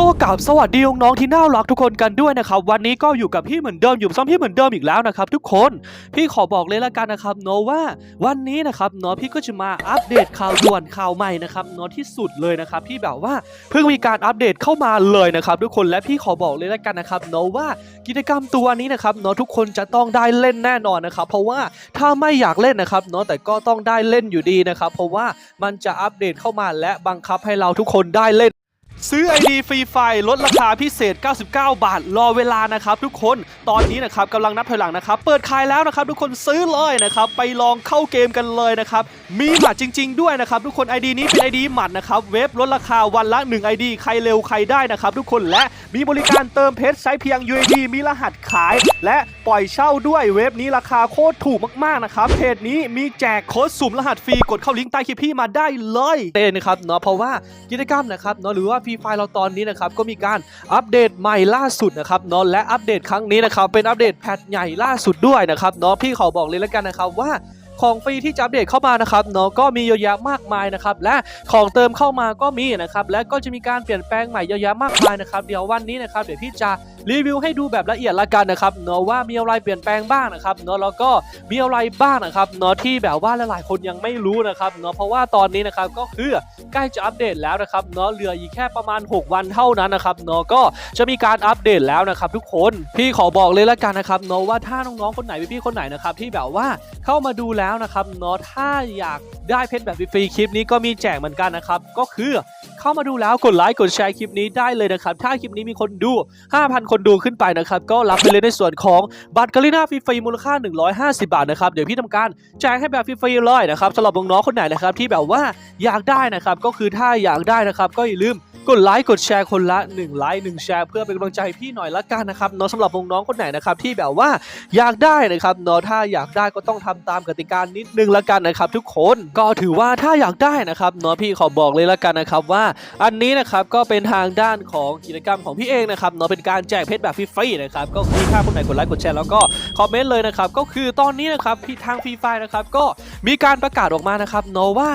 ก็กราบสวัสดีน้องๆที่น่ารักทุกคนกันด้วยนะครับ วันนี้ก็อยู่กับพี่เหมือนเดิมอยู่ซ้ำพี่เหมือนเดิมอีกแล้วนะครับ ทุกคนพี่ขอบอกเลยละกันนะครับเนาะว่าวันนี้นะครับเนาะพี่ก็จะมาอัปเดตข่าวด่วนข่าวใหม่นะครับเนาะที่สุดเลยนะครับที่แบบว่าเพิ่งมีการอัปเดตเข้ามาเลยนะครับ ทุกคนและพี่ขอบอกเลยละกันนะครับเนาะว่ากิจกรรมตัวนี้นะครับเนาะทุกคนจะต้องได้เล่นแน่นอนนะครับ เพราะว่าถ้าไม่อยากเล่นนะครับเนาะแต่ก็ต้องได้เล่นอยู่ดีนะครับ เพราะว่ามันจะอัปเดตเข้ามาและบังคับให้เราทุกคนได้เล่น ซื้อ ID ฟรีไฟล์ลดราคาพิเศษ 99 บาท รอเวลานะครับทุกคน ตอนนี้นะครับกำลังนับถอยหลังนะครับ เปิดขายแล้วนะครับทุกคนซื้อเลยนะครับ ไปลองเข้าเกมกันเลยนะครับ มีหมัดจริง ๆ ด้วยนะครับทุกคน ID นี้เป็น ID หมัดนะครับเว็บลดราคาวันละ 1 ID ใครเร็วใครได้นะครับทุกคนและมีบริการเติมเพชรใช้เพียง UAD มีรหัสขาย และปล่อยเช่าด้วยเว็บนี้ราคาโคตรถูกมากๆนะครับเพจนี้มีแจกโค้ดสุ่มรหัสฟรีกดเข้าลิงก์ใต้คลิปพี่มาได้เลยเต้นะครับเนาะเพราะว่ากิจกรรมนะครับเนาะหรือว่าฟรีไฟเราตอนนี้นะครับก็มีการอัปเดตใหม่ล่าสุดนะครับเนาะและอัปเดตครั้งนี้นะครับเป็นอัปเดตแพทใหญ่ล่าสุดด้วยนะครับเนาะพี่ขอบอกเลยแล้วกันนะครับว่า ของฟรีที่จะอัปเดตเข้ามานะครับเนาะก็มีเยอะแยะมากมายนะครับและของเติมเข้ามาก็มีนะครับและก็จะมีการเปลี่ยนแปลงใหม่เยอะแยะมากมายนะครับเดี๋ยววันนี้นะครับเดี๋ยวพี่จะรีวิวให้ดูแบบละเอียดละกันนะครับเนาะว่ามีอะไรเปลี่ยนแปลงบ้างนะครับเนาะแล้วก็มีอะไรบ้างนะครับเนาะที่แบบว่าหลายๆคนยังไม่รู้นะครับเนาะเพราะว่าตอนนี้นะครับก็คือใกล้จะอัปเดตแล้วนะครับเนาะเหลืออีกแค่ประมาณ 6 วันเท่านั้นนะครับเนาะก็จะมีการอัปเดตแล้วนะครับทุกคนพี่ขอบอกเลยละกันนะครับเนาะว่าถ้าน้องๆคนไหนพี่ๆคนไหนนะครับที่แบบว่าเข้ามาดูแล้วนะครับเนาะถ้าอยากได้เพชรแบบฟรีคลิปนี้ก็มีแจกเหมือนกันนะครับก็คือเข้ามาดูแล้วกดไลค์กดแชร์คลิปนี้ได้เลยนะครับถ้าคลิปนี้มีคนดู 5,000คนดูขึ้นไปนะครับก็รับไปเลยในส่วนของบัตรกาลิน่าฟรีๆมูลค่า 150 บาทนะครับเดี๋ยวพี่ทำการแจกให้แบบฟรีๆเลยนะครับสำหรับน้องๆคนไหนนะครับที่แบบว่าอยากได้นะครับก็คือถ้าอยากได้นะครับก็อย่าลืมกดไลค์กดแชร์คนละ1ไลค์1แชร์เพื่อเป็นกำลังใจพี่หน่อยละกันนะครับเนาะสำหรับน้องๆคนไหนนะครับที่แบบว่าอยากได้นะครับเนาะถ้าอยากได้ก็ต้องทำตามกติกานิดนึงละกันนะครับ ทุกคนก็ถือว่าถ้าอยากได้นะครับเนาะพี่ขอบอกเลยละกันนะครับว่า อันนี้นะครับก็เป็นทางด้านของกิจกรรมของพี่เองนะครับเนาะเป็นการแจกเพชรแบบฟรีๆนะครับก็คือถ้าคนไหนกดไลค์กดแชร์แล้วก็คอมเมนต์เลยนะครับก็คือตอนนี้นะครับพี่ทางฟรีไฟนะครับก็มีการประกาศออกมานะครับโนว่า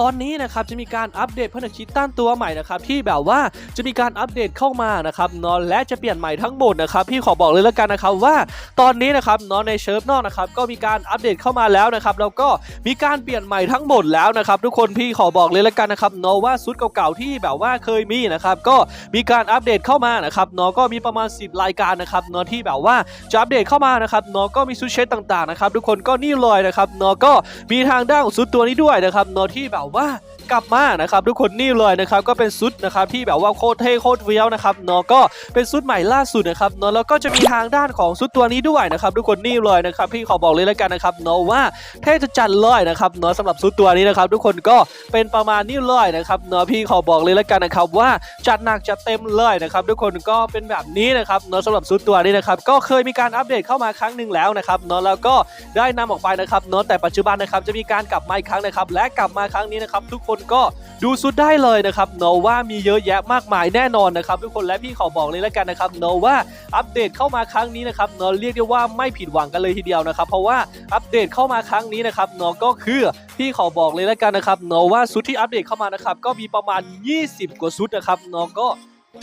ตอนนี้นะครับจะมีการอัปเดตผนึกคิดตั้นตัวใหม่นะครับที่แบบว่าจะมีการอัปเดตเข้ามานะครับนอะและจะเปลี่ยนใหม่ทั้งหมดนะครับพี่ขอบอกเลยแล้วกันนะครับว่าตอนนี้นะครับนอะในเชิร์ฟนอกนะครับก็มีการอัปเดตเข้ามาแล้วนะครับแล้วก็มีการเปลี่ยนใหม่ทั้งหมดแล้วนะครับทุกคนพี่ขอบอกเลยแล้วกันนะครับนอว่าชุดเก่าๆที่แบบว่าเคยมีนะครับก็มีการอัปเดตเข้ามานะครับนอก็มีประมาณ 10 รายการนะครับนอที่แบบว่าจะอัปเดตเข้ามานะครับนอก็มีชุดเชตต่างๆนะครับทุกคนก็นี่เลยนะครับนอก็มีทางด้านของชุดตัวนี้ด้วยนะครับนอที่แบบว่ากลับมานะครับทุกคนนี่เลยนะครับก็เป็นซุดนะครับที่แบบว่าโคตรเท่โคตรเฟี้ยวนะครับเนาะก็เป็นซุดใหม่ล่าสุดนะครับเนาะแล้วก็จะมีทางด้านของซุดตัวนี้ด้วยนะครับทุกคนนี่เลยนะครับพี่ขอบอกเลยแล้วกันนะครับเนาะว่าเท่จะจัดเลยนะครับเนาะสำหรับซุดตัวนี้นะครับทุกคนก็เป็นประมาณนี้เลยนะครับเนาะพี่ขอบอกเลยแล้วกันนะครับว่าจัดหนักจัดเต็มเลยนะครับทุกคนก็เป็นแบบนี้นะครับเนาะสำหรับซุดตัวนี้นะครับก็เคยมีการอัปเดตเข้ามาครั้งหนึ่งแล้วนะครับเนาะแล้วก็ได้นำออกไปนะครับเนาะแต่ปัจจุบันนะครับจะมีการกลับมาอีกครั้งนะครับและกลับมาครั้งนี้นะครับทุกคนก็ดูสุดได้เลยนะครับเนาว่ามีเยอะแยะมากมายแน่นอนนะครับทุกคนและพี่ขอบอกเลยแล้วกันนะครับเนาว่าอัปเดตเข้ามาครั้งนี้นะครับเนเรียกได้ว่าไม่ผิดหวังกันเลยทีเดียวนะครับ เพราะว่าอัปเดตเข้ามาครั้งนี้นะครับเนก็คือพี่ขอบอกเลยแล้วกันนะครับเนาว่าซุดที่อัปเดตเข้ามานะครับก็มีประมาณ 20 กว่าซุดนะครับเนก็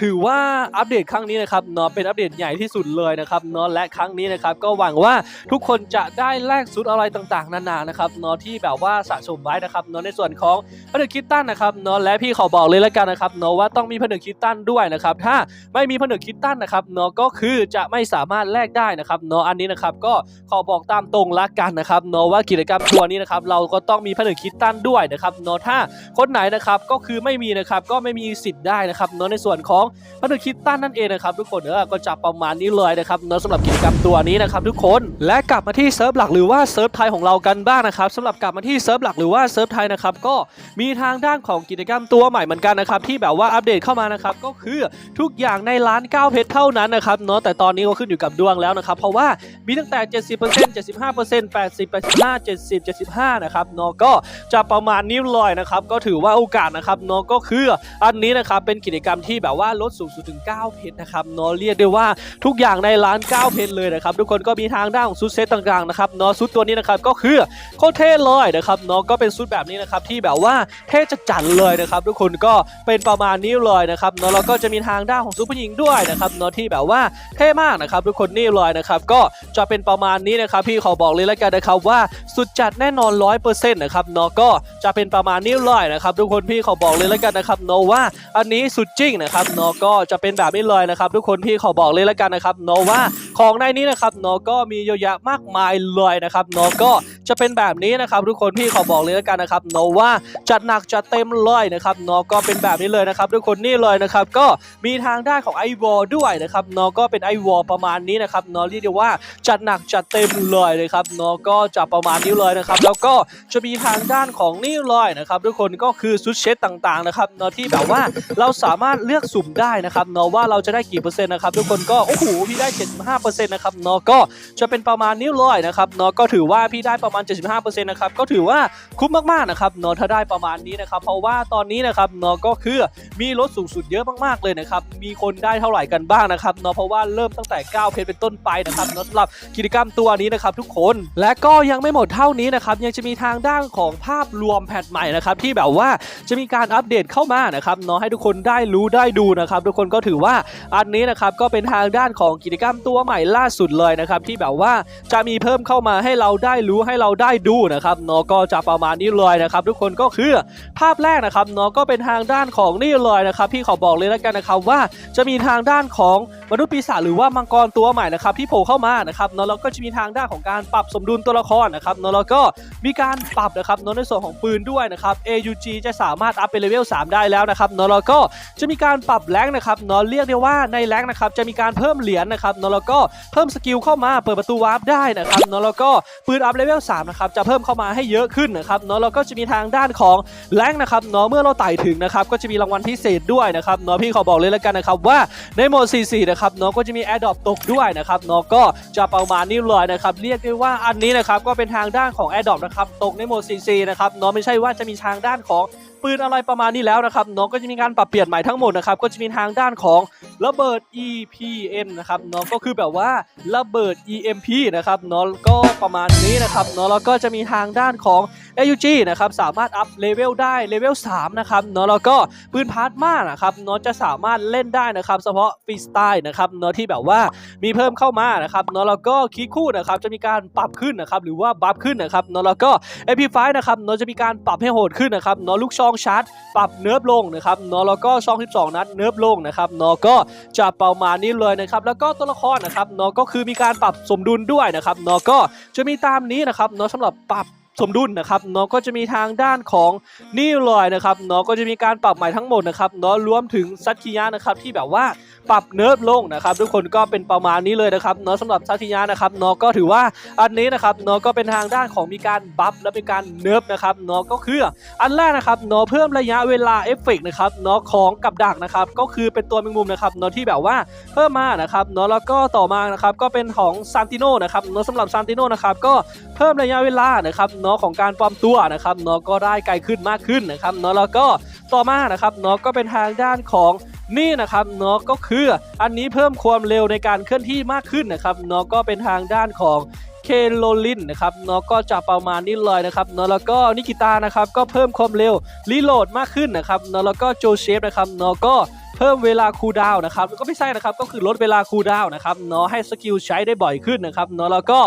ถือว่าอัปเดตครั้งนี้นะครับเนาะเป็นอัปเดตใหญ่ที่สุดเลยนะครับเนาะและครั้งนี้นะครับก็หวังว่าทุกคนจะได้แลกซุดอะไรต่างๆ นานานะครับเนาะที่แบบว่าสะสมไว้นะครับเนาะในส่วนของผนึกคิดตั้นนะครับเนาะและพี่ขอบอกเลยแล้วกันนะครับเนาะว่าต้องมีผนึกคิดตั้นด้วยนะครับถ้าไม่มีผนึกคิดตั้นนะครับเนาะก็คือจะไม่สามารถแลกได้นะครับเนาะอันนี้นะครับก็ขอบอกตามตรงละกันนะครับเนาะว่ากิจกรรมตัวนี้นะครับเราก็ต้องมีผนึกคิดตั้นด้วยนะครับเนาะถ้าคนไหนนะครับก็คือไม่มีนะครับก็ไม่มีสิทธิ์ได้นะครับเนาะในส่วนของผนึกคิดตั้นนั่นเองนะครับทุกคนเออก็จะประมาณนี้เลยนะครับเนอะสำหรับกิจกรรมตัวนี้นะครับทุกคนและกลับมาที่เซิร์ฟหลักหรือว่าเซิร์ฟไทยของเรากันบ้างนะครับสำหรับกลับมาที่เซิร์ฟหลักหรือว่าเซิร์ฟไทยนะครับก็มีทางด้านของกิจกรรมตัวใหม่เหมือนกันนะครับที่แบบว่าอัปเดตเข้ามานะครับก็คือทุกอย่างในร้าน9เพชรเท่านั้นนะครับเนาะแต่ตอนนี้ก็ขึ้นอยู่กับดวงแล้วนะครับเพราะว่ามีตั้งแต่ 70% 75% 80 85 70 75นะครับเนาะก็จะประมาณนี้เลยนะครับก็ถือว่าโอกาสนะครับเนาะก็คืออันนี้นะครับเป็นกิจกรรมที่แบบว่าลดสูงสุดถึง 9 เพชรนะครับเนาะเรียกได้ว่าทุกอย่างในร้าน 9 เพชรเลยนะครับทุกคนก็มีทางด้านของซุดเซตต่างๆนะครับเนาะซุดตัวนี้นะครับก็คือโคตรเท่เลยนะครับเนาะก็เป็นซุดแบบนี้นะครับที่แบบว่าเท่จะจัดเลยนะครับทุกคนก็เป็นประมาณนี้เลยนะครับเนาะแล้วก็จะมีทางด้านของซุปผู้หญิงด้วยนะครับเนาะที่แบบว่าเท่มากนะครับทุกคนนี่เลยนะครับก็จะเป็นประมาณนี้นะครับพี่ขอบอกเลยแล้วกันนะครับว่าสุดจัดแน่นอน100%นะครับเนาะก็จะเป็นประมาณนี้เลยนะครับทุกคนพี่ขอบอกเลยแล้วกันนะครับเนาะว่าอันนี้สุดจริงนะครับเนาะก็จะเป็นแบบนี้เลยนะครับ ทุกคนพี่ขอบอกเลยแล้วกันนะครับเนาะว่าของในนี้นะครับเนาะก็มีเยอะแยะมากมายเลยนะครับเนาะก็จะเป็นแบบนี้นะครับทุกคนพี่ขอบอกเลยแล้วกันนะครับเนว่าจัดหนักจัดเต็มเลยนะครับนาะก็เป็นแบบนี้เลยนะครับทุกคนนี่เลยนะครับก็มีทางด้านของไอวอลด้วยนะครับนาะก็เป็นไอวอลประมาณนี้นะครับนาะเรียกได้ว่าจัดหนักจัดเต็มเลยนะครับนาะก็จะประมาณนี้เลยนะครับแล้วก็จะมีทางด้านของนี่เลยนะครับทุกคนก็คือซุดเชตต่างๆนะครับนาะที่แบบว่าเราสามารถเลือกสุ่มได้นะครับนาะว่าเราจะได้กี่เปอร์เซ็นต์นะครับทุกคนก็โอ้โหพี่ได้75%นะครับนาะก็จะเป็นประมาณนี้เลยนะครับนาะก็ถือว่าพี่ได้ประมาณ75%นะครับก็ถือว่าคุ้มมากๆนะครับเนาะถ้าได้ประมาณนี้นะครับเพราะว่าตอนนี้นะครับเนาะก็คือมีลดสูงสุดเยอะมากๆเลยนะครับมีคนได้เท่าไหร่กันบ้างนะครับเนาะเพราะว่าเริ่มตั้งแต่ 9 เพจเป็นต้นไปนะครับเนาะสำหรับกิจกรรมตัวนี้นะครับทุกคนและก็ยังไม่หมดเท่านี้นะครับยังจะมีทางด้านของภาพรวมแพทใหม่นะครับที่แบบว่าจะมีการอัปเดตเข้ามานะครับเนาะให้ทุกคนได้รู้ได้ดูนะครับทุกคนก็ถือว่าอันนี้นะครับก็เป็นทางด้านของกิจกรรมตัวใหม่ล่าสุดเลยนะครับที่แบบว่าจะมีเพิ่มเข้ามาให้เราได้รู้ให้เราได้ดูนะครับเนาะก็จะประมาณนี้เลยนะครับทุกคนก็คือภาพแรกนะครับเนาะก็เป็นทางด้านของนี่เลยนะครับพี่ขอบอกเลยแล้วกันนะครับว่าจะมีทางด้านของมนุษย์ปีศาจหรือว่ามังกรตัวใหม่นะครับที่โผล่เข้ามานะครับเนาะแล้วก็จะมีทางด้านของการปรับสมดุลตัวละครนะครับเนาะแล้วก็มีการปรับนะครับเนาะในส่วนของปืนด้วยนะครับ AUG จะสามารถอัพเป็นเลเวล3ได้แล้วนะครับเนาะแล้วก็จะมีการปรับแรงนะครับเนาะเรียกได้ว่าในแรงนะครับจะมีการเพิ่มเหรียญนะครับเนาะแล้วก็เพิ่มสกิลเข้ามาเปิดประตูวาร์ปได้นะครับเนาะแล้วก็ปืนอัพเลเวล3นะครับจะเพิ่มเข้ามาให้เยอะขึ้นนะครับเนาะแล้วก็จะมีทางด้านของแรงนะครับเนาะเมื่อเราไต่ถึงนะครับก็จะมีรางวัลพิเศษด้วยนะครับเนาะพี่ขอบอกเลยแล้วกันนะครับว่าในโหมด 44 นะครับเนาะก็จะมีแอร์ดรอปตกด้วยนะครับเนาะก็จะประมาณนี้เลยนะครับเรียกได้ว่าอันนี้นะครับก็เป็นทางด้านของแอร์ดรอปนะครับตกในโหมด 44 นะครับเนาะไม่ใช่ว่าจะมีทางด้านของ ปืนอะไรประมาณนี้แล้วนะครับเนาะก็จะมีการปรับเปลี่ยนใหม่ทั้งหมดนะครับก็จะมีทางด้านของระเบิด EPM นะครับเนาะก็คือแบบว่าระเบิด EMP นะครับเนาะก็ประมาณนี้นะครับเนาะแล้วก็จะมีทางด้านของ AUG นะครับสามารถอัพเลเวลได้เลเวล3นะครับเนาะแล้วก็ปืนพาร์ทมานะครับเนาะจะสามารถเล่นได้นะครับเฉพาะฟรีสไตล์นะครับเนาะที่แบบว่ามีเพิ่มเข้ามานะครับเนาะแล้วก็คีย์คู่นะครับจะมีการปรับขึ้นนะครับหรือว่าบัฟขึ้นนะครับเนาะแล้วก็ MP5 นะครับเนาะจะมีการปรับให้โหดขึ้นนะครับเนาะลูกช่องชาร์จปรับเนิร์ฟลงนะครับเนาะแล้วก็ช่อง 12 นัดเนิร์ฟลงนะครับเนาะก็จะประมาณนี้เลยนะครับแล้วก็ตัวละครนะครับเนาะก็คือมีการปรับสมดุลด้วยนะครับเนาะก็จะมีตามนี้นะครับเนาะสำหรับปรับ สมดุลนะครับเนาะก็จะมีทางด้านของนี่เลยนะครับเนาะก็จะมีการปรับใหม่ทั้งหมดนะครับเนาะรวมถึงซัตคิยะนะครับที่แบบว่าปรับเนิร์ฟลงนะครับทุกคนก็เป็นประมาณนี้เลยนะครับเนาะสำหรับซัตคิยะนะครับเนาะก็ถือว่าอันนี้นะครับเนาะก็เป็นทางด้านของมีการบัฟและเป็นการเนิร์ฟนะครับเนาะก็คืออันแรกนะครับเนาะเพิ่มระยะเวลาเอฟเฟกต์นะครับเนาะของกับดักนะครับก็คือเป็นตัวแมงมุมนะครับเนาะที่แบบว่าเพิ่มมานะครับเนาะแล้วก็ต่อมานะครับก็เป็นของซานติโนนะครับเนาะสำหรับซานติโนนะครับก็เพิ่มระยะเวลานะครับเนาะของการปลอมตัวนะครับเนาะก็ได้ไกลขึ้นมากขึ้นนะครับเนาะแล้วก็ต่อมานะครับเนาะก็เป็นทางด้านของนี่นะครับเนาะก็คืออันนี้เพิ่มความเร็วในการเคลื่อนที่มากขึ้นนะครับเนาะก็เป็นทางด้านของเคโรลินนะครับเนาะก็จะประมาณนี้เลยนะครับเนาะแล้วก็นิกิตานะครับก็เพิ่มความเร็วรีโหลดมากขึ้นนะครับเนาะแล้วก็โจเชฟนะครับเนาะก็เพิ่มเวลาคูลดาวนะครับก็ไม่ใช่นะครับก็คือลดเวลาคูลดาวนะครับเนาะให้สกิลใช้ได้บ่อยขึ้นนะครับเนาะแล้วก็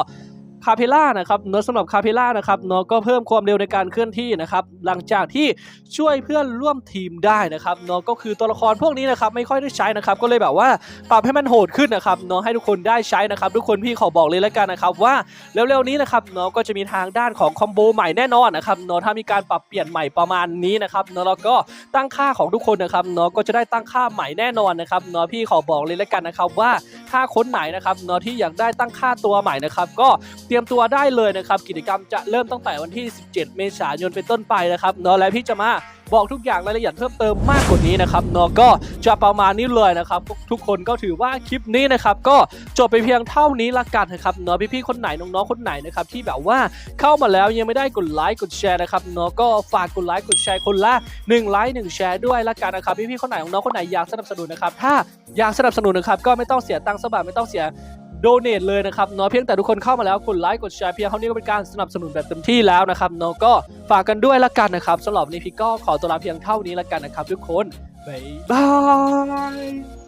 คาเพล่านะครับเนาะสำหรับคาเพล่านะครับเนาะก็เพิ่มความเร็วในการเคลื่อนที่นะครับหลังจากที่ช่วยเพื่อนร่วมทีมได้นะครับเนาะก็คือตัวละครพวกนี้นะครับไม่ค่อยได้ใช้นะครับก็เลยแบบว่าปรับให้มันโหดขึ้นนะครับเนาะให้ทุกคนได้ใช้นะครับทุกคนพี่ขอบอกเลยแล้วกันนะครับว่าเร็วๆนี้นะครับเนาะก็จะมีทางด้านของคอมโบใหม่แน่นอนนะครับเนาะถ้ามีการปรับเปลี่ยนใหม่ประมาณนี้นะครับเนาะแล้วก็ตั้งค่าของทุกคนนะครับเนาะก็จะได้ตั้งค่าใหม่แน่นอนนะครับเนาะพี่ขอบอกเลยแล้วกันนะครับว่าถ้าคนไหนนะครับเนาะที่อยากได้ตั้งค่าตัวใหม่นะครับก็เตรียมรียมตัวได้เลยนะครับกิจกรรมจะเริ่มตั้งแต่วันที่ 17 เมษายนเป็นต้นไปนะครับเนาะและพี่จะมาบอกทุกอย่างรายละเอียดเพิ่มเติมมากกว่านี้นะครับเนาะก็จะประมาณนี้เลยนะครับ ทุกคนก็ถือว่าคลิปนี้นะครับก็จบไปเพียงเท่านี้ละกันนะครับเนาะพี่ๆคนไหนน้องๆคนไหนนะครับที่แบบว่าเข้ามาแล้วยังไม่ได้กดไลค์กดแชร์นะครับเนาะก็ฝากกดไลค์กดแชร์คนละ1ไลค์1แชร์ด้วยละกันนะครับพี่ๆคนไหนน้องๆคนไหนอยากสนับสนุนนะครับถ้าอยากสนับสนุนนะครับก็ไม่ต้องเสียตังค์สบาทไม่ต้องเสีย โดเนทเลยนะครับเนาะเพียงแต่ทุกคนเข้ามาแล้วกดไลค์กดแชร์เพียงเท่านี้ก็เป็นการสนับสนุนแบบเต็มที่แล้วนะครับเนาะก็ฝากกันด้วยละกันนะครับสำหรับวันนี้พี่ก็ขอตัวลาเพียงเท่านี้ละกันนะครับทุกคนบ๊ายบาย